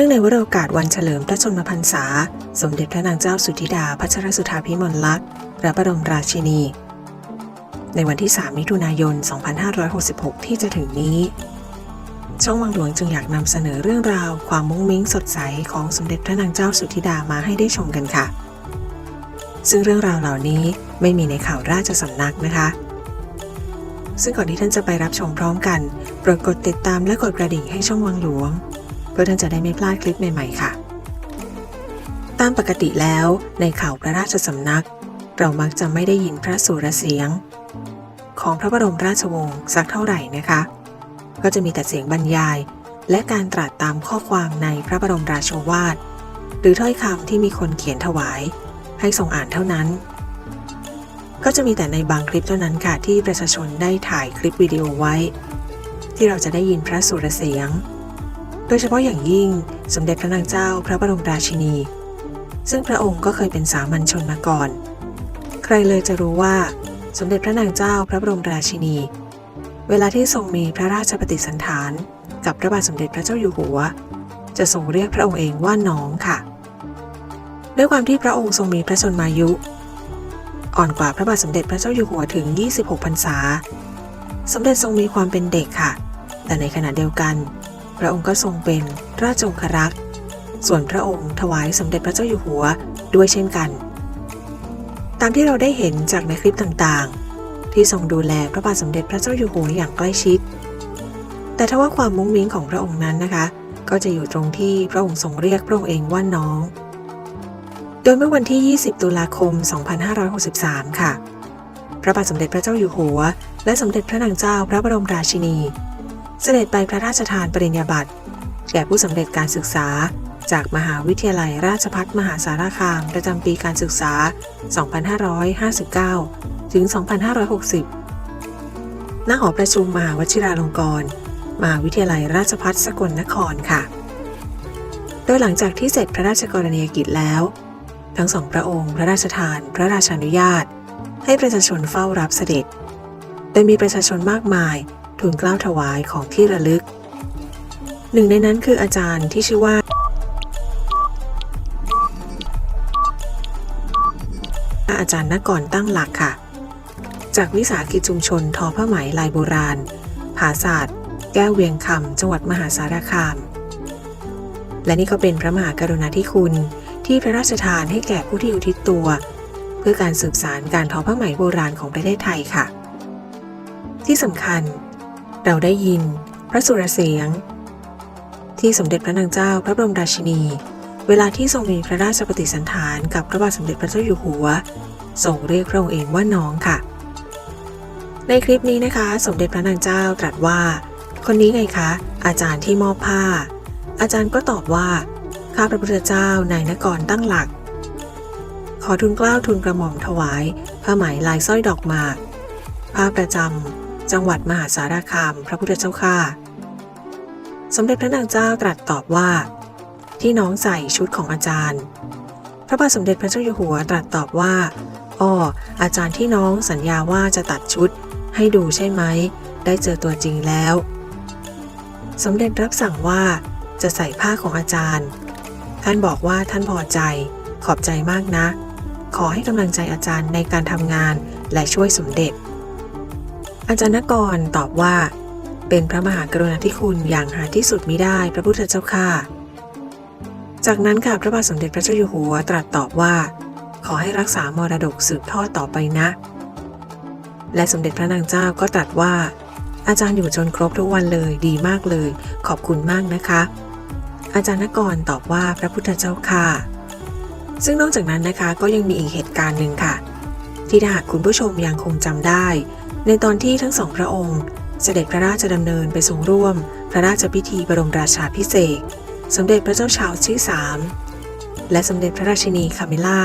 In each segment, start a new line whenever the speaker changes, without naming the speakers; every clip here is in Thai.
นื่องในวโรกาสวันเฉลิมพระชนมพรรษา สมเด็จพระนางเจ้าสุธิดาพัชรสุธาพิมลลักษณ์พระบรมราชินี ในวันที่ 3 มิถุนายน 2566 ที่จะถึงนี้ ช่องวังหลวงจึงอยากนำเสนอเรื่องราว ความมุ้งมิ้งสดใสของสมเด็จพระนางเจ้าสุธิดามาให้ได้ชมกันค่ะ ซึ่งเรื่องราวเหล่านี้ไม่มีในข่าวราชสำนักนะคะซึ่งก่อนที่ท่านจะไปรับชมพร้อมกัน โปรดกดติดตามและกดกระดิ่งให้ช่องวังหลวง พื่อท่านจะได้ไม่พลาดคลิปใหม่ ๆ ค่ะ ตามปกติแล้วในข่าวพระราชสำนัก เรามักจะไม่ได้ยินพระสุรเสียง ของพระบรมราชวงศ์สักเท่าไหร่นะคะ ก็จะมีแต่เสียงบรรยาย และการตรัสตามข้อความในพระบรมราโชวาท หรือถ้อยคำที่มีคนเขียนถวาย ให้ทรงอ่านเท่านั้นก็จะมีแต่ในบางคลิปเท่านั้นค่ะที่ประชาชนได้ถ่ายคลิปวิดีโอไว้ ที่เราจะได้ยินพระสุรเสียง โดยเฉพาะอย่างยิ่งสมเด็จพระนางเจ้าพระบรมราชินี ซึ่งพระองค์ก็เคยเป็นสามัญชนมาก่อน ใครเลยจะรู้ว่า สมเด็จพระนางเจ้าพระบรมราชินี เวลาที่ทรงมีพระราชปฏิสันถาน กับพระบาทสมเด็จพระเจ้าอยู่หัว จะทรงเรียกพระองค์เองว่าน้องค่ะ ด้วยความที่พระองค์ทรงมีพระชนมายุ อ่อนกว่าพระบาทสมเด็จพระเจ้าอยู่หัวถึง 26พรรษา สมเด็จทรงมีความเป็นเด็กค่ะ แต่ในขณะเดียวกัน พระองค์ก็ทรงเป็นราชองครักษ์ส่วนพระองค์ถวายสมเด็จพระเจ้าอยู่หัวด้วยเช่นกัน ตามที่เราได้เห็นจากในคลิปต่างๆ ที่ทรงดูแลพระบาทสมเด็จพระเจ้าอยู่หัวอย่างใกล้ชิด แต่ถ้าว่าความมุ้งมิ้งของพระองค์นั้นนะคะ ก็จะอยู่ตรงที่พระองค์ทรงเรียกพระองค์เองว่าน้อง โดยเมื่อวันที่ 20 ตุลาคม 2563 ค่ะ พระบาทสมเด็จพระเจ้าอยู่หัว และสมเด็จพระนางเจ้าพระบรมราชินี เสด็จไปพระราชทานปริญญาบัตรแก่ผู้สำเร็จการศึกษา จากมหาวิทยาลัยราชภัฏมหาสารคามประจำปีการศึกษา 2559 ถึง 2560 ณ หอประชุมมหาวชิราลงกรณ์มหาวิทยาลัยราชภัฏสกลนครค่ะ โดยหลังจากที่เสร็จพระราชกรณียกิจแล้ว ทั้งสองพระองค์พระราชทาน พระราชานุญาต ให้ประชาชนเฝ้ารับเสด็จ โดยมีประชาชนมากมาย ทูลเกล้าถวายของที่ระลึก หนึ่งในนั้นคืออาจารย์ที่ชื่อว่า อาจารย์นกรตั้งหลักค่ะ จากวิสาหกิจชุมชนทอผ้าไหมลายโบราณ ผาศาสตร์ แก้วเวียงคำจังหวัดมหาสารคาม และนี่ก็เป็นพระมหากรุณาธิคุณที่พระราชทานให้แก่ผู้ที่อุทิศตัว เพื่อการสืบสานการทอผ้าไหมโบราณของประเทศไทยค่ะ ที่สำคัญ เราได้ยินพระสุรเสียง ที่สมเด็จพระนางเจ้าพระบรมราชินี เวลาที่ทรงมีพระราชปฏิสันถานกับพระบาทสมเด็จพระเจ้าอยู่หัวทรงเรียกพระองค์เองว่าน้องค่ะ ในคลิปนี้นะคะ สมเด็จพระนางเจ้าตรัสว่า คนนี้ไงคะ อาจารย์ที่มอบผ้า อาจารย์ก็ตอบว่าข้าพระพุทธเจ้านายนกรตั้งหลัก ขอทุนกล้าวทุนกระหม่อมถวายผ้าไหมลายสร้อยดอกหมากผ้าประจำ จังหวัดมหาสารคาม พระพุทธเจ้าค่ะ สมเด็จพระนางเจ้าตรัสตอบว่า ที่น้องใส่ชุดของอาจารย์ พระบาทสมเด็จพระเจ้าอยู่หัวตรัสตอบว่าอ้ออาจารย์ที่น้องสัญญาว่าจะตัดชุด ให้ดูใช่ไหม ได้เจอตัวจริงแล้ว สมเด็จรับสั่งว่าจะใส่ผ้าของอาจารย์ ท่านบอกว่าท่านพอใจ ขอบใจมากนะ ขอให้กำลังใจอาจารย์ในการทำงานและช่วยสมเด็จ อาจารย์นกรตอบว่า เป็นพระมหากรุณาธิคุณอย่างหาที่สุดมิได้พระพุทธเจ้าค่ะ จากนั้นค่ะพระบาทสมเด็จพระเจ้าอยู่หัวตรัสตอบว่า ขอให้รักษามรดกสืบทอดต่อไปนะ และสมเด็จพระนางเจ้าก็ตรัสว่า อาจารย์อยู่จนครบทุกวันเลยดีมากเลย ขอบคุณมากนะคะ อาจารย์นกรตอบว่าพระพุทธเจ้าค่ะ ซึ่งนอกจากนั้นนะคะก็ยังมีอีกเหตุการณ์หนึ่งค่ะ ที่ถ้าหากคุณผู้ชมยังคงจำได้ ในตอนที่ทั้งสองพระองค์เสด็จพระราชดำเนินไปทรงร่วม พระราชพิธีบรมราชาพิเศษ สมเด็จพระเจ้าชาวที่สามและสมเด็จพระราชินีคาเมล่า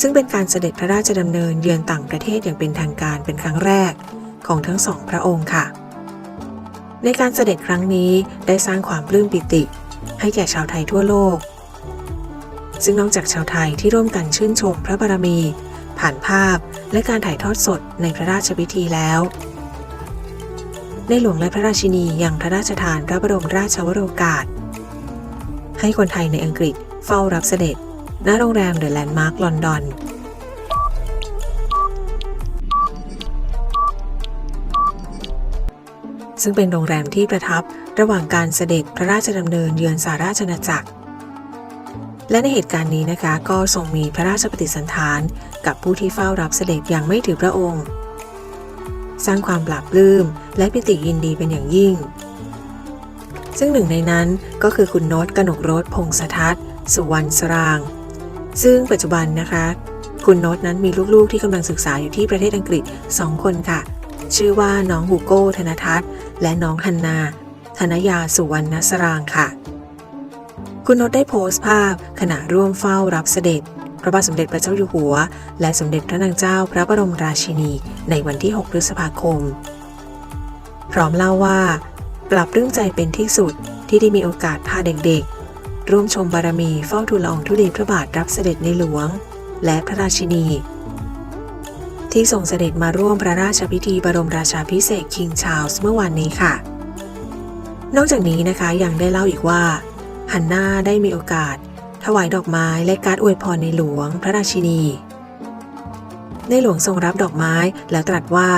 ซึ่งเป็นการเสด็จพระราชดำเนินเยือนต่างประเทศอย่างเป็นทางการเป็นครั้งแรกของทั้งสองพระองค์ค่ะ ในการเสด็จครั้งนี้ได้สร้างความปลื้มปิติ ให้แก่ชาวไทยทั่วโลก ซึ่งนอกจากชาวไทยที่ร่วมกันชื่นชมพระบารมี ผ่านภาพ และการถ่ายทอดสดในพระราชพิธีแล้ว ในหลวงและพระราชินียังพระราชทานพระบรมราชวโรกาส ให้คนไทยในอังกฤษเฝ้ารับเสด็จ ณ โรงแรมเดอะแลนด์มาร์คลอนดอนซึ่งเป็นโรงแรมที่ประทับระหว่างการเสด็จพระราชดำเนินเยือนสาราชอาณาจักร และในเหตุการณ์นี้นะคะก็ทรงมีพระราชปฏิสันถาน กับผู้ที่เฝ้ารับเสด็จอย่างไม่ถือพระองค์ สร้างความปลาบปลื้มและปิติยินดีเป็นอย่างยิ่ง ซึ่งหนึ่งในนั้นก็คือคุณโนตกนกรถพงศทัศน์สุวรรณสราง ซึ่งปัจจุบันนะคะ คุณโนตนั้นมีลูกๆที่กำลังศึกษาอยู่ที่ประเทศอังกฤษ 2 คนค่ะ ชื่อว่าน้องฮูโก้ธนทัศน์ และน้องฮันนา ธนยาสุวรรณสรางค่ะคุณโนตได้โพสต์ภาพขณะร่วมเฝ้ารับเสด็จ พระบาทสมเด็จพระเจ้าอยู่หัว และสมเด็จพระนางเจ้าพระบรมราชินี ในวันที่ 6 พฤษภาคม พร้อมเล่าว่า ปรับเรื่องใจเป็นที่สุดที่ได้มีโอกาสพาเด็กๆ ร่วมชมบารมีเฝ้าทูลองธุลีพระบาทรับเสด็จในหลวง และพระราชินี ที่ส่งเสด็จมาร่วมพระราชพิธีบรมราชาพิเศษคิงชาลส์เมื่อวานนี้ค่ะ นอกจากนี้นะคะยังได้เล่าอีกว่าฮันน่าได้มีโอกาส ถวายดอกไม้และการ์ดอวยพรในหลวงพระราชินี ในหลวงทรงรับดอกไม้แล้วตรัสว่า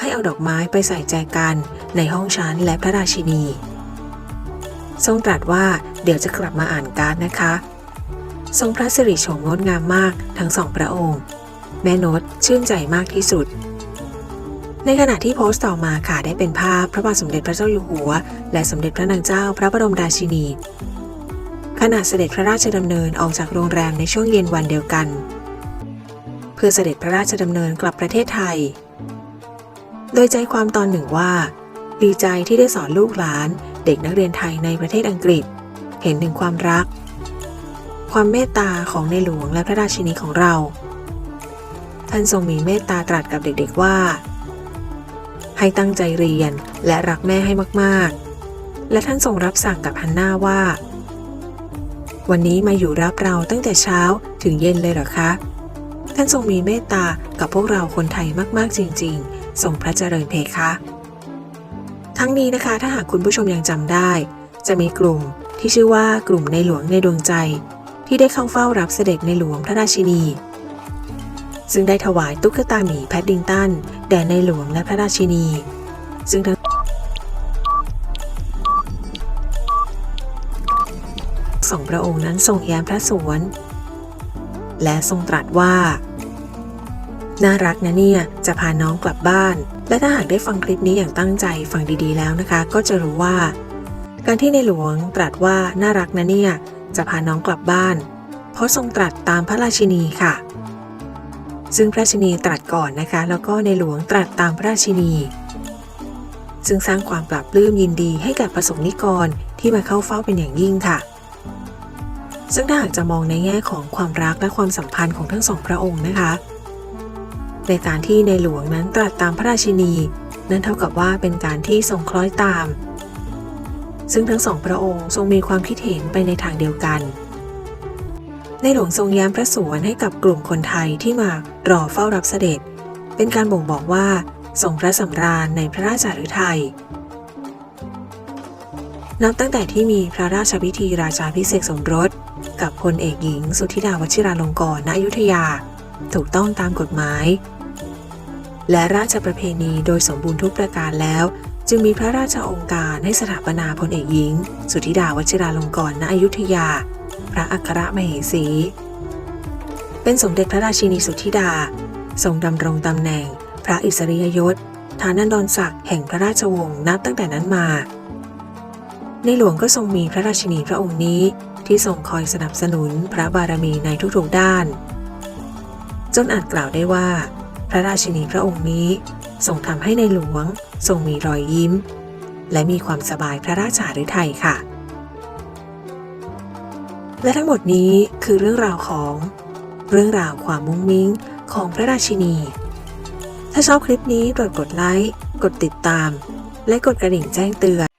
ให้เอาดอกไม้ไปใส่แจกันในห้องชั้นและพระราชินี ทรงตรัสว่าเดี๋ยวจะกลับมาอ่านการ์ดนะคะ ทรงพระสิริโฉมงดงามมากทั้งสองพระองค์ แม่นตชื่นใจมากที่สุด ในขณะที่โพสต์ต่อมาค่ะได้เป็นภาพพระบาทสมเด็จพระเจ้าอยู่หัว และสมเด็จพระนางเจ้าพระบรมราชินี ขณะเสด็จพระราชดำเนินออกจากโรงแรมในช่วงเย็นวันเดียวกัน เพื่อเสด็จพระราชดำเนินกลับประเทศไทย โดยใจความตอนหนึ่งว่า ดีใจที่ได้สอนลูกหลานเด็กนักเรียนไทยในประเทศอังกฤษ เห็นถึงความรัก ความเมตตาของในหลวงและพระราชินีของเรา ท่านทรงมีเมตตาตรัสกับเด็กๆว่า ให้ตั้งใจเรียนและรักแม่ให้มากๆ และท่านทรงรับสั่งกับฮันน่าว่า วันนี้มาอยู่รับเราตั้งแต่เช้าถึงเย็นเลยเหรอคะ ท่านทรงมีเมตตากับพวกเราคนไทยมากๆจริง ๆ ทรงพระเจริญเพคะ ทั้งนี้นะคะถ้าหากคุณผู้ชมยังจำได้ จะมีกลุ่มที่ชื่อว่ากลุ่มในหลวงในดวงใจ ที่ได้เข้าเฝ้ารับเสด็จในหลวงพระราชินี ซึ่งได้ถวายตุ๊กตาหมีแพดดิงตันแด่ในหลวงและพระราชินี ซึ่งทั้ง สองพระองค์นั้นทรงแย้มพระสวน และทรงตรัสว่า น่ารักนะเนี่ยจะพาน้องกลับบ้าน และถ้าหากได้ฟังคลิปนี้อย่างตั้งใจฟังดีๆแล้วนะคะ ก็จะรู้ว่า การที่ในหลวงตรัสว่าน่ารักนะเนี่ยจะพาน้องกลับบ้าน เพราะทรงตรัสตามพระราชินีค่ะ ซึ่งพระราชินีตรัสก่อนนะคะ แล้วก็ในหลวงตรัสตามพระราชินีซึ่งสร้างความปรับปลื้มยินดีให้กับประสงนิกรที่มาเข้าเฝ้าเป็นอย่างยิ่งค่ะ ซึ่งถ้าหากจะมองในแง่ของความรักและความสัมพันธ์ของทั้งสองพระองค์นะคะ ในการที่ในหลวงนั้นตรัสตามพระราชินี นั่นเท่ากับว่าเป็นการที่ทรงคล้อยตาม ซึ่งทั้งสองพระองค์ทรงมีความคิดเห็นไปในทางเดียวกัน ในหลวงทรงย้ำพระสวนให้กับกลุ่มคนไทยที่มารอเฝ้ารับเสด็จ เป็นการบ่งบอกว่าทรงพระสำราญในพระราชาฤทัยนับตั้งแต่ที่มีพระราชพิธีราชาพิเศษกสมรส กับพลเอกหญิง สุธิดาวชิราลงกรณอยุธยา ถูกต้องตามกฎหมาย และราชประเพณีโดยสมบูรณ์ทุกประการแล้ว จึงมีพระราชองค์การให้สถาปนาพลเอกหญิง สุธิดาวชิราลงกรณอยุธยา พระอัครมเหสี เป็นสมเด็จพระราชินีสุธิดา ทรงดำรงตำแหน่ง พระอิสริยยศฐานันดรศักดิ์แห่งพระราชวงศ์นับตั้งแต่นั้นมา ในหลวงก็ทรงมีพระราชินีพระองค์นี้ ที่ทรงคอยสนับสนุนพระบารมีในทุกๆด้าน จนอาจกล่าวได้ว่า พระราชินีพระองค์นี้ทรงทำให้ในหลวงทรงมีรอยยิ้ม และมีความสบายพระราชาฤทัยค่ะ และทั้งหมดนี้คือเรื่องราวของ เรื่องราวความมุ้งมิ้งของพระราชินี ถ้าชอบคลิปนี้โปรดกดไลค์ กดติดตาม และกดกระดิ่งแจ้งเตือน